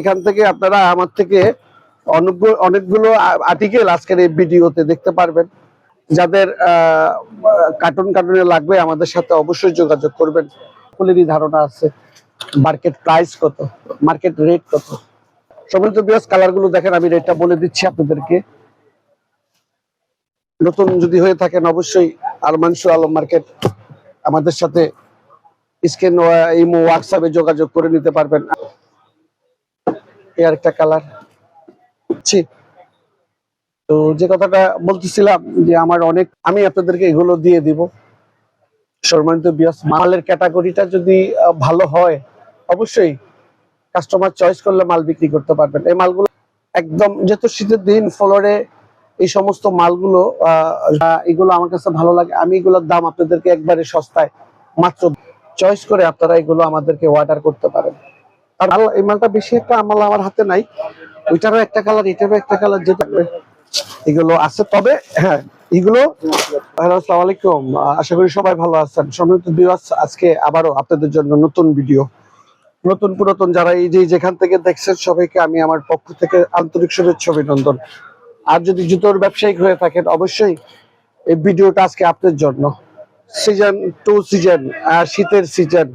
এখান থেকে আপনারা আমার থেকে অনেকগুলো অনেকগুলো আর্টিকেল আজকের এই ভিডিওতে দেখতে পারবেন। যাদের কার্টুন কার্টুনে লাগবে আমাদের সাথে অবশ্যই যোগাযোগ করবেন। সকলেরই ধারণা আছে মার্কেট প্রাইস কত মার্কেট রেট কত। সমস্ত বিয়াস কালারগুলো দেখেন, আমি রেটটা বলে দিচ্ছি আপনাদেরকে। নতুন যদি হয়ে থাকেন অবশ্যই আলমানসু আলম মার্কেট আমাদের সাথে স্ক্রিন ইমো হোয়াটসঅ্যাপে যোগাযোগ করে নিতে পারবেন। এই আরেকটা কালার ছি। তো যে কথাটা বলতেছিলাম যে আমার অনেক, আমি আপনাদেরকে এগুলো দিয়ে দিব। সম্মানিত বিয়াস মালের ক্যাটাগরিটা যদি ভালো হয়, অবশ্যই কাস্টমার চয়েস করলে মাল বিক্রি করতে পারবেন। এই মালগুলো একদম, যেহেতু শীতের দিন ফ্লোরে এই সমস্ত মালগুলো এগুলো আমার কাছে ভালো লাগে। আমি এগুলোর দাম আপনাদেরকে একবারে সস্তায় মাত্র চয়েস করে আপনারা এগুলো আমাদেরকে অর্ডার করতে পারেন। আর মাল- এই মালটা বেশি একটা মাল আমার হাতে নাই। ওইটারও একটা কালার এটারও একটা কালার এগুলো আছে, তবে হ্যাঁ এগুলো আসসালামু আলাইকুম। আশা করি সবাই ভালো আছেন। সম্মানিত আজকে আপনাদের জন্য নতুন ভিডিও নতুন পুরাতন যারা এই যে যেখান থেকে দেখছেন, সবাইকে আমি আমার পক্ষ থেকে আন্তরিক শুভেচ্ছা, অভিনন্দন। আর যদি জুতোর ব্যবসায়িক হয়ে থাকেন, অবশ্যই এই ভিডিওটা আজকে আপনার জন্য। সিজন টু সিজন শীতের সিজন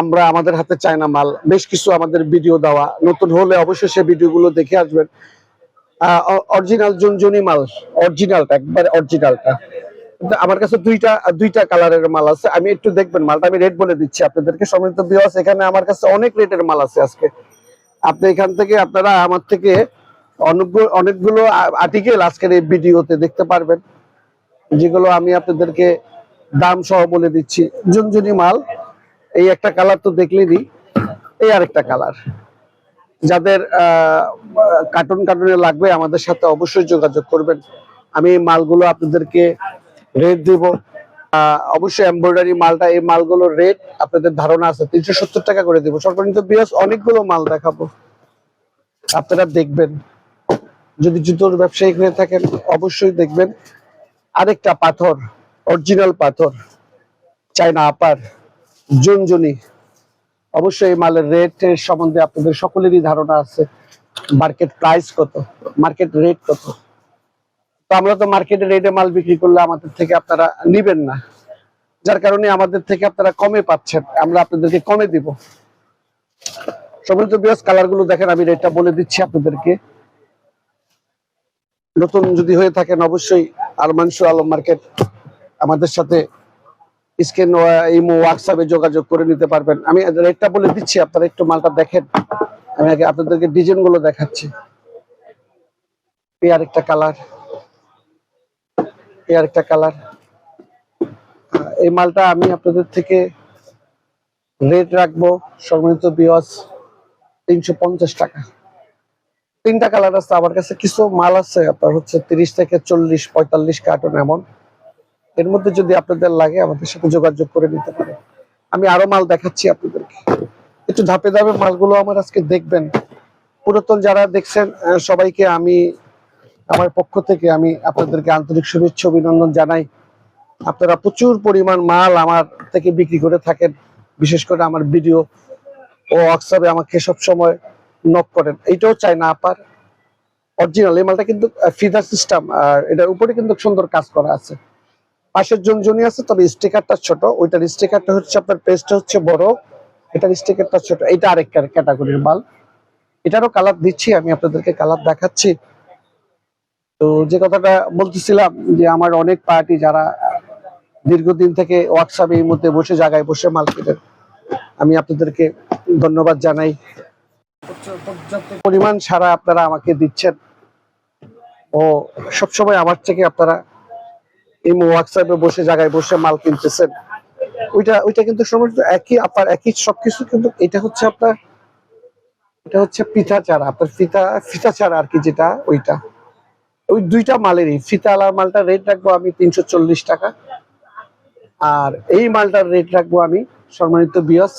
আমরা আমাদের হাতে চায়না মাল। বেশ কিছু আমাদের ভিডিও দেওয়া। নতুন হলে অবশ্যই সেই ভিডিওগুলো দেখে আসবেন। অরিজিনাল জুনজুনি মাল। অরিজিনালটা একবার অরিজিনালটা আমার কাছে দুইটা দুইটা কালারের মাল আছে। আমি একটু দেখবেন, মালটা আমি রেট বলে দিচ্ছি আপনাদেরকে। সম্মানিত বিয়াস এখানে আমার কাছে অনেক রেটের মাল আছে আজকে। আপনি এখান থেকে, আপনারা আমার থেকে অনেকগুলো অনেকগুলো আর্টিকেল আজকের এই ভিডিওতে দেখতে পারবেন। যেগুলো আমি আপনাদেরকে দাম সহ বলে দিচ্ছি। জুনজুনি মাল এই একটা কালার তো দেখলেনই এই আরেকটা কালার যাদের কার্টুন কার্টুনে লাগবে, আমাদের সাথে অবশ্যই যোগাযোগ করবেন। আমি মালগুলো আপনাদেরকে রেট দিব। অবশ্যই এমব্রয়ডারি মালটা, এই মালগুলোর রেট আপনাদের ধারণা আছে। তিনশো সত্তর টাকা করে দিব। সর্বনিম্ন বিয়াস অনেকগুলো মাল দেখাবো। আপনারা দেখবেন। যদি জুতোর ব্যবসায়ী হয়ে থাকেন, অবশ্যই দেখবেন। আরেকটা পাথর অরিজিনাল পাথর চায়না আপার জুনজুনি। অবশ্যই মালের রেট সম্বন্ধে আপনাদের সকলেরই ধারণা আছে। মার্কেট প্রাইস কত? মার্কেট রেট কত? তো আমরা তো মার্কেটে রেটে মাল বিক্রি করলে আমাদের থেকে আপনারা নিবেন না। যার কারণে আমাদের থেকে আপনারা কমে পাচ্ছেন। আমরা আপনাদেরকে কমে দিব। সমস্ত বিয়াস কালারগুলো দেখেন, আমি রেটটা বলে দিচ্ছি আপনাদেরকে। নতুন যদি হয়ে থাকেন, অবশ্যই আলমানসু আলম মার্কেট আমাদের সাথে স্ক্রিন ইমো হোয়াটসঅ্যাপে যোগাযোগ করে নিতে পারবেন। আমি রেটটা বলে দিচ্ছি, আপনারা একটু মালটা দেখেন। আমি আগে আপনাদেরকে ডিজাইনগুলো দেখাচ্ছি। এই আরেকটা কালার এই আরেকটা কালার এই মালটা আমি আপনাদের থেকে রেট রাখব, সম্মানিত বিয়স তিনশো পঞ্চাশ টাকা। তিনটা কালার আছে। আমার কাছে কিছু মাল আছে, আপনার হচ্ছে তিরিশ থেকে চল্লিশ, পঁয়তাল্লিশ কার্টন এমন। এর মধ্যে যদি আপনাদের লাগে, আমাদের সাথে যোগাযোগ করে নিতে পারেন। আমি আরও মাল দেখাচ্ছি আপনাদেরকে। একটু ধাপে ধাপে মালগুলো আমার আজকে দেখবেন। পুরাতন যারা দেখছেন সবাইকে আমি, আমার পক্ষ থেকে আমি আপনাদেরকে আন্তরিক শুভেচ্ছা, অভিনন্দন জানাই। আপনারা প্রচুর পরিমাণ মাল আমার থেকে বিক্রি করে থাকেন। বিশেষ করে আমার ভিডিও ও হোয়াটসঅ্যাপে আমাকে সব সময় নক করেন। এইটাও চাই না আপার। অরিজিনাল এই মালটা কিন্তু ফিদার সিস্টেম আর এটার উপরে কিন্তু সুন্দর কাজ করা আছে। পাশের জনজনি আছে, তবে স্টিকারটা ছোট। ওইটার স্টিকারটা হচ্ছে আপনার পেজটা হচ্ছে বড়। এটার স্টিকারটা ছোট। এটা আরেক ক্যাটাগরির মাল। এটারও কালার দিচ্ছি, আমি আপনাদেরকে কালার দেখাচ্ছি। তো যে কথাটা বলতেছিলাম যে আমার অনেক পার্টি যারা দীর্ঘদিন থেকে হোয়াটসঅ্যাপে এই মধ্যে বসে, জায়গায় বসে মাল কেটেন আমি আপনাদেরকে ধন্যবাদ জানাই। পরিমাণ সারা আপনারা আমাকে দিচ্ছেন। ও, সবসময় আমার থেকে আপনারা এই হোয়াটসঅ্যাপে বসে, জায়গায় বসে মাল কিনতেছেন। ওইটা ওইটা কিন্তু সমস্ত একই আপনার একই সবকিছু কিন্তু এটা হচ্ছে আপনার, এটা হচ্ছে পিঠা চারা, আপনার ফিতা ফিতা চারা আর কি যেটা, ওইটা। ওই দুইটা মালেরই, ফিতা আলার মালটা রেট রাখব আমি তিনশো চল্লিশ টাকা। আর এই মালটার রেট রাখব আমি সম্মানিত বিয়স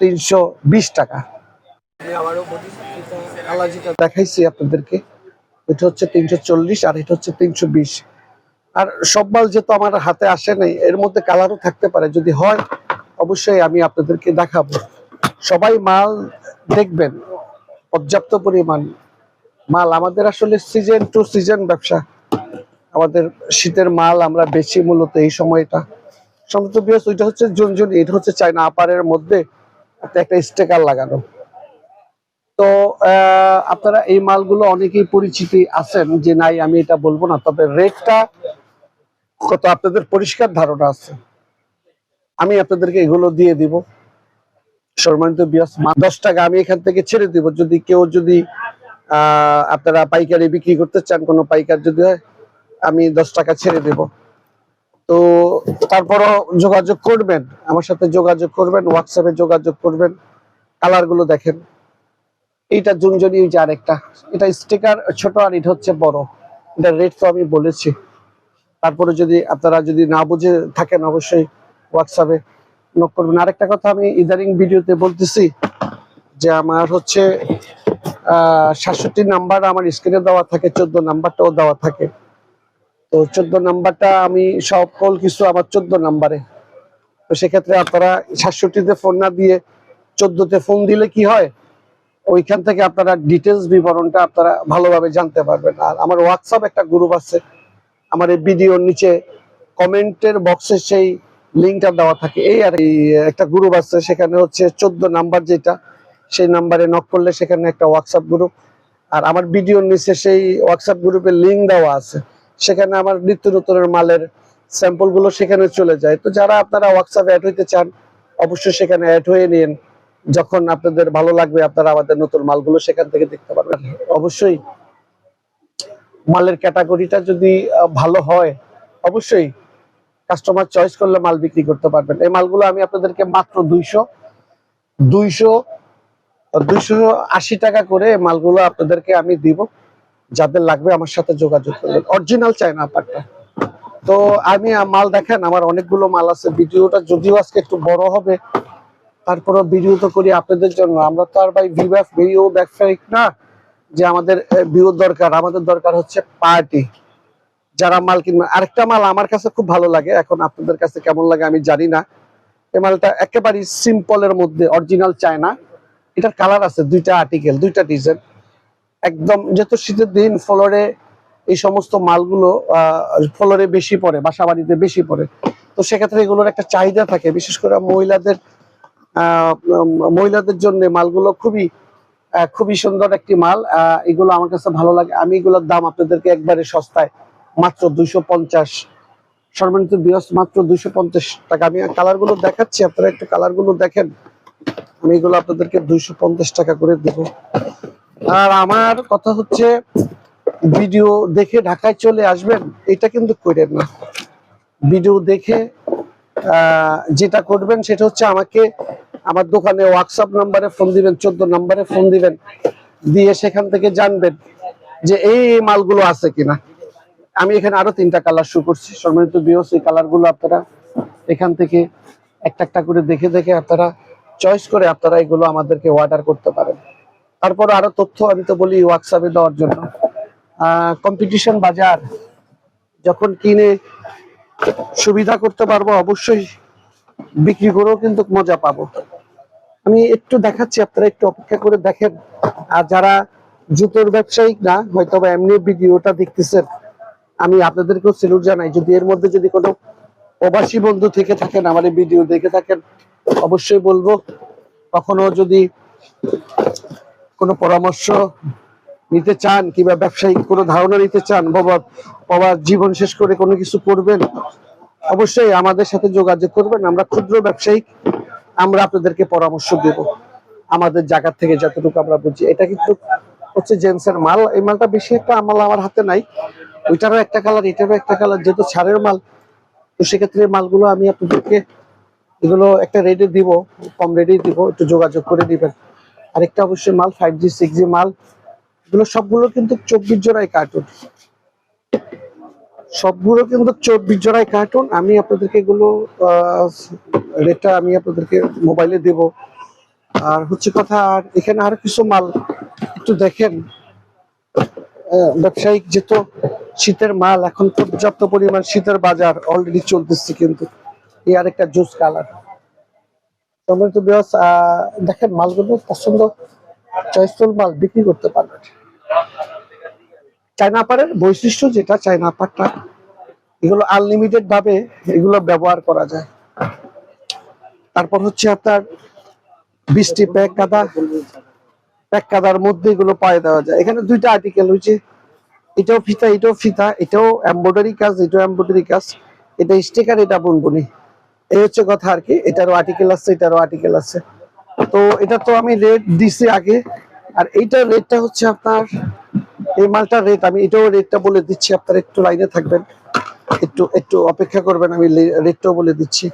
তিনশো বিশ টাকা। দেখাইছি আপনাদেরকে এটা হচ্ছে তিনশো চল্লিশ আর এটা হচ্ছে তিনশো বিশ। আর সব মাল যেহেতু আমার হাতে আসে নাই, এর মধ্যে কালারও থাকতে পারে। যদি হয়, অবশ্যই আমি আপনাদেরকে দেখাবো। সবাই মাল দেখবেন, পর্যাপ্ত পরিমাণ মাল। আমাদের আসলে সিজন টু সিজন ব্যবসা। আমাদের শীতের মাল আমরা বেশি মূলত এই সময়টা। সমস্ত বিয়াস ওইটা হচ্ছে জুনজুন এটা হচ্ছে চায়না। আপারের মধ্যে একটা স্টিকার লাগানো। তো আপনারা এই মালগুলো অনেকেই পরিচিতি আছেন যে, নাই, আমি এটা বলব না। তবে রেটটা কত আপনাদের পরিষ্কার ধারণা আছে? আমি আপনাদেরকে এগুলো দিয়ে দিব। সম্মানিত বিয়াস দশ টাকা আমি এখান থেকে ছেড়ে দিব। যদি কেউ যদি, আহ, আপনারা পাইকারি বিক্রি করতে চান, কোনো পাইকার যদি হয়, আমি দশ টাকা ছেড়ে দেব। তো তারপরও যোগাযোগ করবেন, আমার সাথে যোগাযোগ করবেন হোয়াটসঅ্যাপে যোগাযোগ করবেন কালারগুলো দেখেন। এইটা জুনজনি ওই যে আরেকটা। এটা স্টিকার ছোট আর এটা হচ্ছে বড়। এটা রেট তো আমি বলেছি। তারপরে যদি আপনারা যদি না বুঝে থাকেন অবশ্যই হোয়াটসঅ্যাপে নক করবেন। আরেকটা কথা আমি ইদারিং ভিডিওতে বলতেছি যে আমার হচ্ছে সাতষট্টি নাম্বার আমার স্ক্রিনে দেওয়া থাকে, চোদ্দ নাম্বারটাও দেওয়া থাকে। তো চোদ্দ নাম্বারটা আমি সকল কিছু আমার চোদ্দ নাম্বারে। তো সেক্ষেত্রে আপনারা সাতষট্টিতে ফোন না দিয়ে চোদ্দতে ফোন দিলে কি হয়? ওইখান থেকে আপনারা ডিটেলস বিবরণটা আপনারা ভালোভাবে জানতে পারবেন। আর আমার হোয়াটসঅ্যাপ একটা গ্রুপ আছে। আমার এই ভিডিওর নিচে কমেন্টের বক্সে সেই লিঙ্কটা দেওয়া থাকে। এই আর একটা গ্রুপ আছে, সেখানে হচ্ছে চোদ্দ নাম্বার যেটা, সেই নাম্বারে নক করলে সেখানে একটা হোয়াটসঅ্যাপ গ্রুপ আর আমার ভিডিওর নিচে সেই হোয়াটসঅ্যাপ গ্রুপের লিঙ্ক দেওয়া আছে। সেখানে আমার নিত্য নতুনের মালের স্যাম্পলগুলো সেখানে চলে যায়। তো যারা আপনারা হোয়াটসঅ্যাপে অ্যাড হইতে চান, অবশ্যই সেখানে অ্যাড হয়ে নিন। যখন আপনাদের ভালো লাগবে, আপনারা আমাদের নতুন মালগুলো সেখান থেকে দেখতে পারবেন। অবশ্যই মালের ক্যাটাগরিটা যদি ভালো হয়, অবশ্যই কাস্টমার চয়েস করলে মাল বিক্রি করতে পারবেন। এই মালগুলো আমি আপনাদেরকে মাত্র দুইশো দুইশো দুইশো আশি টাকা করে মালগুলো আপনাদেরকে আমি দিব। যাদের লাগবে আমার সাথে যোগাযোগ করবেন। অরিজিনাল চায়না আপারটা তো আমি মাল দেখেন, আমার অনেকগুলো মাল আছে। ভিডিওটা যদিও আজকে একটু বড় হবে তারপরে ভিডিও তো করি আপনাদের জন্য। আমরা তো আর ভাই ভিভ্যাফ ভিডিও ব্যবসায়িক না। যে আমাদের ভিউ দরকার আমাদের দরকার হচ্ছে পার্টি যারা মাল কিনবে আরেকটা মাল আমার কাছে খুব ভালো লাগে এখন আপনাদের কাছে কেমন লাগে আমি জানি না। এই মালটা একেবারেই সিম্পলের মধ্যে অরিজিনাল চায়না। এটার কালার আছে দুইটা আর্টিকেল দুইটা ডিজাইন একদম যেহেতু শীতের দিন ফ্লোরে এই সমস্ত মালগুলো ফ্লোরে বেশি পড়ে বাসা বাড়িতে বেশি পড়ে। তো সেক্ষেত্রে এগুলোর একটা চাহিদা থাকে বিশেষ করে মহিলাদের আহ, মহিলাদের জন্য মালগুলো খুবই খুবই সুন্দর একটি মাল। এগুলো আমার কাছে ভালো লাগে। আমি এগুলোর দাম আপনাদেরকে একবারে সস্তায় মাত্র দুইশো পঞ্চাশ। সর্বনিম্ন বৃহস্প মাত্র দুইশো পঞ্চাশ টাকা। আমি কালারগুলো দেখাচ্ছি, আপনারা একটু কালারগুলো দেখেন। আমি এগুলো আপনাদেরকে দুইশো পঞ্চাশ টাকা করে দেবো। আর আমার কথা হচ্ছে ভিডিও দেখে ঢাকায় চলে আসবেন, এটা কিন্তু করেন না। ভিডিও দেখে যেটা করবেন সেটা হচ্ছে আমাকে আমার দোকানে হোয়াটসঅ্যাপ নাম্বারে ফোন দিবেন, চোদ্দ নাম্বারে ফোন দিবেন, দিয়ে সেখান থেকে জানবেন যে এই মালগুলো আছে কিনা। আমি এখানে আরও তিনটা কালার শো করছি। সম্মানিত বিয়স এই কালারগুলো আপনারা এখান থেকে একটা একটা করে দেখে দেখে আপনারা চয়েস করে আপনারা এগুলো আমাদেরকে অর্ডার করতে পারেন। তারপর আরও তথ্য আমি তো বলি হোয়াটসঅ্যাপে দেওয়ার জন্য। কম্পিটিশন বাজার। যখন কিনে সুবিধা করতে পারব, অবশ্যই বিক্রি করেও কিন্তু মজা পাবো। আমি একটু দেখাচ্ছি, আপনারা একটু অপেক্ষা করে দেখেন। আর যারা জুতোর ব্যবসায়িক না হয়তো বা এমনি ভিডিওটা দেখতেছেন, আমি আপনাদেরকেও সেলুট জানাই। যদি এর মধ্যে যদি কোনো প্রবাসী বন্ধু থেকে থাকেন, আমার এই ভিডিও দেখে থাকেন, অবশ্যই বলব, কখনো যদি কোনো পরামর্শ নিতে চান কিংবা ব্যবসায়িক কোনো ধারণা নিতে চান, বাবা বাবা, জীবন শেষ করে কোনো কিছু করবেন, অবশ্যই আমাদের সাথে যোগাযোগ করবেন। আমরা ক্ষুদ্র ব্যবসায়িক আমরা আপনাদেরকে পরামর্শ দেব। আমাদের জায়গা থেকে যতটুকু আমরা বুঝি। এটা কিন্তু হচ্ছে জেন্সের মাল। এই মালটা বেশি একটা মাল আমার হাতে নাই। ওইটারও একটা কালার এটারও একটা কালার যেহেতু ছাড়ের মাল, তো সেক্ষেত্রে মালগুলো আমি আপনাদেরকে এগুলো একটা রেটে দিব, কম রেটে দিব। একটু যোগাযোগ করে দিবেন আরেকটা অবশ্যই মাল ফাইভ জি সিক্স জি মাল। এগুলো সবগুলো কিন্তু চব্বিশ জোড়ায় কার্টুন সবগুলো কিন্তু চব্বিশ জোড়ায় কার্টুন আমি আপনাদেরকে এগুলো রেটটা আমি আপনাদেরকে মোবাইলে দেব। আর হচ্ছে কথা, আর এখানে আর কিছু মাল একটু দেখেন। ব্যবসায়িক যেহেতু শীতের মাল, এখন পর্যাপ্ত পরিমাণ শীতের বাজার অলরেডি চলতেছে কিন্তু এই আরেকটা জুস কালার সম্মানিত বিয়াস দেখেন মালগুলো পছন্দ চয়েসফুল মাল বিক্রি করতে পারবেন। চায়না পাড়ের বৈশিষ্ট্য যেটা চায়না পাটটা এগুলো আনলিমিটেড ভাবে এগুলো ব্যবহার করা যায়। তারপর হচ্ছে আপনার বৃষ্টি প্যাক কাদা, প্যাক কাদার মধ্যে এগুলো পায়ে দেওয়া যায়। এখানে দুইটা আর্টিকেল হয়েছে এটাও ফিতা এটাও ফিতা, এটাও এমব্রয়ডারি কাজ, এটাও এমব্রয়ডারি কাজ। এটা স্টিকার এটা বুনবুনি। এই হচ্ছে কথা আর কি। এটারও আর্টিকেল আছে, এটারও আর্টিকেল আছে। তো এটা তো আমি রেট দিছি আগে। আর এইটার রেটটা হচ্ছে আপনার এই মালটার রেট আমি এটাও রেটটা বলে দিচ্ছি, আপনারা একটু লাইনে থাকবেন। একটু একটু অপেক্ষা করবেন, আমি রেটটাও বলে দিচ্ছি।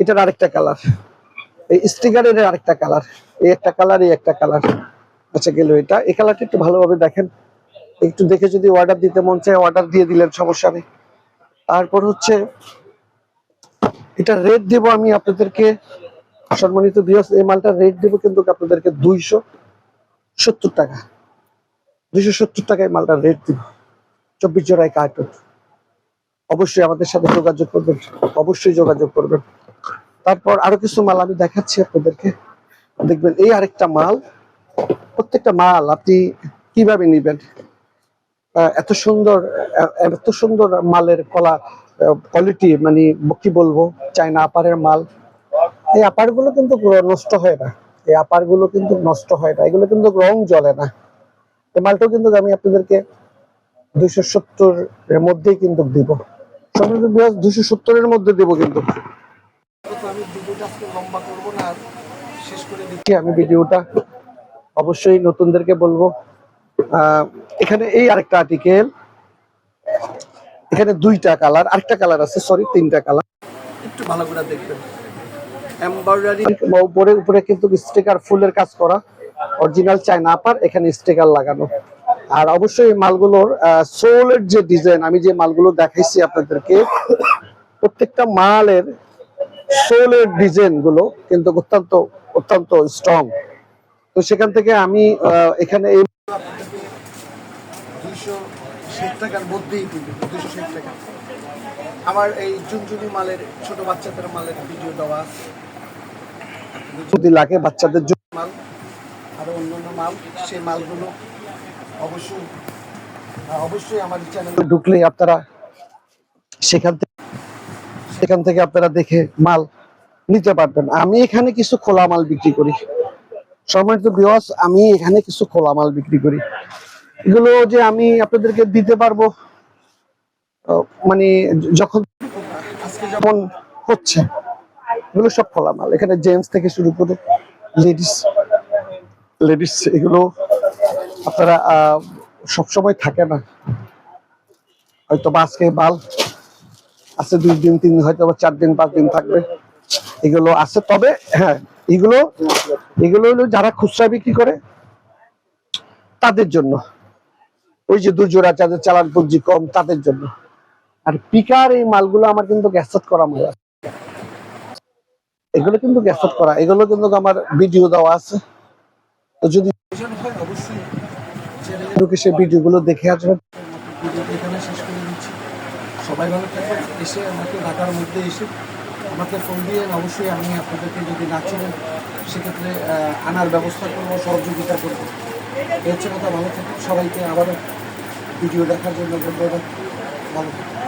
এটার আরেকটা কালার এই স্টিকারের আরেকটা কালার এই একটা কালার এই একটা কালার আচ্ছা গেল এটা। এই কালারটা একটু ভালোভাবে দেখেন। একটু দেখে যদি অর্ডার দিতে মন চায় অর্ডার দিয়ে দিলেন, সমস্যা নেই। তারপর হচ্ছে, এটা রেট দেব আমি আপনাদেরকে, সম্মানিত বিয়স এই মালটার রেট দেবো কিন্তু আপনাদেরকে দুইশো সত্তর টাকা। দুইশো সত্তর টাকায় মালটার রেট দিব। চব্বিশ জোড়ায় কার্টুন অবশ্যই আমাদের সাথে যোগাযোগ করবেন। অবশ্যই যোগাযোগ করবেন। তারপর আরও কিছু মাল আমি দেখাচ্ছি আপনাদেরকে। দেখবেন এই আরেকটা মাল। প্রত্যেকটা মাল আপনি কীভাবে নিবেন? এত সুন্দর এত সুন্দর মালের কলা কোয়ালিটি মানে কি বলব? চায়না আপারের মাল। এই আপারগুলো কিন্তু নষ্ট হয় না। এই আপারগুলো কিন্তু নষ্ট হয় না। এগুলো কিন্তু রং জ্বলে না। এই মালটাও কিন্তু আমি আপনাদেরকে দুইশো সত্তর এর মধ্যেই কিন্তু দিব। দুইশো সত্তরের মধ্যে দিব কিন্তু। আমি ভিডিওটা অবশ্যই নতুনদেরকে বলব। এখানে এই আরেকটা আর্টিকেল এখানে দুইটা কালার আরেকটা কালার আছে সরি তিনটা কালার একটু ভালো করে দেখবেন। এমব্রয়ডারি উপরে উপরে কিন্তু স্টিকার ফুলের কাজ করা। অরিজিনাল চায়না আপার এখানে স্টিকার লাগানো। আর অবশ্যই মালগুলোর সোলের যে ডিজাইন আমি যে মালগুলো দেখাইছি আপনাদেরকে প্রত্যেকটা মালের সোলের ডিজাইনগুলো কিন্তু অত্যন্ত অত্যন্ত স্ট্রং তো সেখান থেকে আমি এখানে এই টাকার মধ্যেই টাকা। আমার এই চুনচুনি মালের ছোট বাচ্চাদের মালের ভিডিও দেওয়া যদি লাগে বাচ্চাদের জন্য মাল। আরও অন্যান্য মাল, সেই মালগুলো অবশ্যই অবশ্যই আমার চ্যানেলে ঢুকলে আপনারা সেখান থেকে সেখান থেকে আপনারা দেখে মাল নিতে পারবেন। আমি এখানে কিছু খোলা মাল বিক্রি করি। সম্মানিত বিয়স আমি এখানে কিছু খোলা মাল বিক্রি করি। এগুলো যে আমি আপনাদেরকে দিতে পারব মানে যখন যেমন হচ্ছে, এগুলো সব খোলা মাল। এখানে জেন্টস থেকে শুরু করে লেডিস লেডিস, এগুলো আপনারা সবসময় থাকে না। হয়তো বা আজকে বাল আছে দুই দিন, তিন হয়তো বা চার দিন, পাঁচ দিন থাকবে। এগুলো আছে, তবে হ্যাঁ এগুলো এগুলো হলো যারা খুচরা বিক্রি করে, তাদের জন্য। ওই যে দুজোড়া যাদের চালান পুঁজি কম, তাদের জন্য। আর পিকার এই মালগুলো আমার কিন্তু গ্যাসট করা মাল। এগুলো কিন্তু গ্যাসট করা, এগুলো কিন্তু আমার ভিডিও দেওয়া আছে। তো যদি হয় অবশ্যই চ্যানেলে ঢুকে ভিডিওগুলো দেখে আসবেন ভিডিওটা এখানে শেষ করে দিচ্ছি। সবাই ভালো থাকবেন। এসে আমাকে ঢাকার মধ্যে এসে আমাকে ফোন দিয়ে অবশ্যই আমি আপনাদেরকে যদি না চিনেন সেক্ষেত্রে আনার ব্যবস্থা করব সহযোগিতা করব। এই হচ্ছে কথা। ভালো থাকুন। সবাইকে আবারও ভিডিও দেখার জন্য ধন্যবাদ। ভালো থাকুন।